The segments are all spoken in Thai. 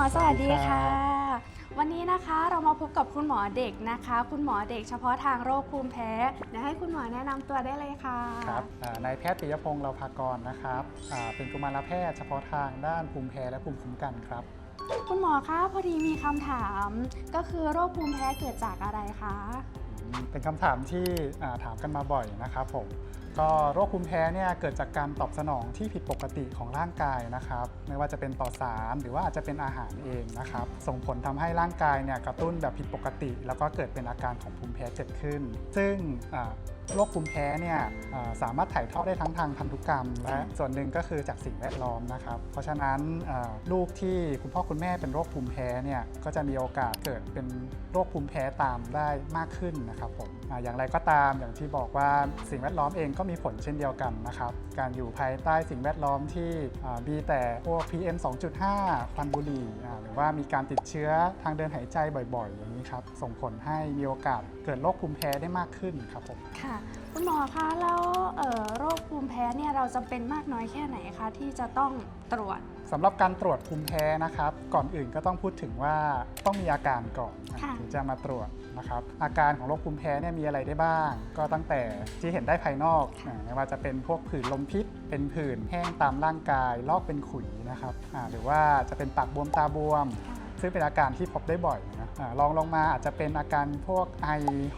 อสวัสดีสวัสดีครัค่ะ วันนี้นะคะเรามาพบกับคุณหมอเด็กนะคะ คุณหมอเด็กเฉพาะทางโรคภูมิแพ้เดี๋ยวให้คุณหมอแนะนำตัวได้เลยค่ะครับอ่านายแพทย์ปิยพงศ์เราภากรนะครับอ่าเป็นกุมารแพทย์เฉพาะทางด้านภูมิแพ้และภูมิคุ้มกันครับ คุณหมอคะพอดีมีคำถาม ก็คือโรคภูมิแพ้เกิดจากอะไรคะอืมเป็นคำถามที่อ่าถามกันมาบ่อยนะครับผม ก็โรคภูมิแพ้เนี่ยเกิดจากการตอบสนองที่ผิดปกติของร่างกายนะครับ ไม่ว่าจะเป็นต่อสารหรือว่าอาจจะเป็นอาหารเองนะครับ ส่งผลทำให้ร่างกายเนี่ยกระตุ้นแบบผิดปกติ แล้วก็เกิดเป็นอาการของภูมิแพ้เกิดขึ้น ซึ่ง โรคภูมิแพ้เนี่ยอ่าสามารถถ่ายทอดได้ทั้งทางพันธุกรรม และส่วนหนึ่งก็คือจากสิ่งแวดล้อมนะครับ เพราะฉะนั้นอ่าลูกที่คุณพ่อคุณแม่เป็นโรคภูมิแพ้เนี่ยก็จะมีโอกาสเกิดเป็นโรคภูมิแพ้ตามได้มากขึ้นนะครับผมอาอย่างไรก็ตามอย่างที่บอกว่าสิ่งแวดล้อมเองก็มีผลเช่นเดียวกันนะครับ การอยู่ภายใต้สิ่งแวดล้อมที่อ่ามีแต่พวก PM 2.5 ควันบุหรี่อ่าหรือว่ามีการติดเชื้อทางเดินหายใจบ่อยๆ อย่างนี้ครับส่งผลให้มีโอกาสเกิดโรคภูมิแพ้ได้มากขึ้นครับผมค่ะคุณหมอคะแล้วเอ่อโรคภูมิแพ้เนี่ยเราจำเป็นมากน้อยแค่ไหนคะ ที่จะต้องตรวจสำหรับการตรวจภูมิแพ้นะครับ ก่อนอื่นก็ต้องพูดถึงว่าต้องมีอาการก่อนนะค่ะถึงจะมาตรวจนะครับ อาการของโรคภูมิแพ้เนี่ยมีอะไรได้บ้าง ก็ตั้งแต่ที่เห็นได้ภายนอกอ่าไม่ว่าจะเป็นพวกผื่นลมพิษ เป็นผื่นแห้งตามร่างกายลอกเป็นขุยนะครับอ่าหรือว่าจะเป็นปากบวมตาบวมค่ะ ซึ่งเป็นอาการที่พบได้บ่อยนะอาลองลงมาอาจจะเป็นอาการพวกไอ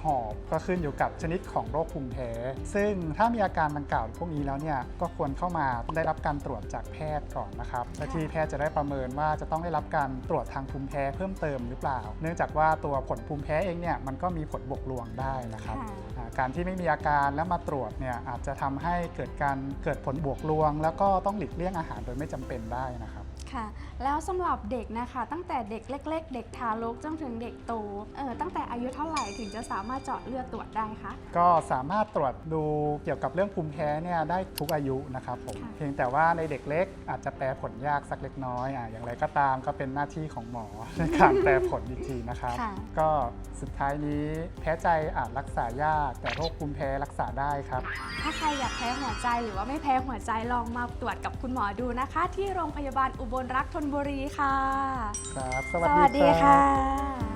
หอบก็ขึ้นอยู่กับชนิดของโรคภูมิแพ้ ซึ่งถ้ามีอาการดังกล่าวพวกนี้แล้วเนี่ยก็ควรเข้ามาได้รับการตรวจจากแพทย์ก่อนนะครับและที่แพทย์จะได้ประเมินว่าจะต้องได้รับการตรวจทางภูมิแพ้เพิ่มเติมหรือเปล่า เนื่องจากว่าตัวผลภูมิแพ้เองเนี่ยมันก็มีผลบวกลวงได้นะครับค่ะอ่าการที่ไม่มีอาการแล้วมาตรวจเนี่ยอาจจะทำให้เกิดการเกิดผลบวกลวง แล้วก็ต้องหลีกเลี่ยงอาหารโดยไม่จำเป็นได้นะครับ ค่ะ แล้วสำหรับเด็กนะคะ ตั้งแต่เด็กเล็ก ๆ เด็กทารกจนถึงเด็กโตเออตั้งแต่อายุเท่าไหร่ถึงจะสามารถเจาะเลือดตรวจได้คะ ก็สามารถตรวจดูเกี่ยวกับเรื่องภูมิแพ้เนี่ยได้ทุกอายุนะครับผมค่ะ เพียงแต่ว่าในเด็กเล็กอาจจะแปลผลยากสักเล็กน้อยอะอย่างไรก็ตามก็เป็นหน้าที่ของหมอ ในการแปลผลอีกทีนะครับ ค่ะ ก็สุดท้ายนี้แพ้ใจอาจรักษายาก แต่โรคภูมิแพ้รักษาได้ครับ ถ้าใครอยากแพ้หัวใจหรือว่าไม่แพ้หัวใจลองมาตรวจกับคุณหมอดูนะคะ ที่โรงพยาบาลอุบลรักษ์ธนบุรีค่ะ ครับสสวัสวัสดีดีครัค่บะ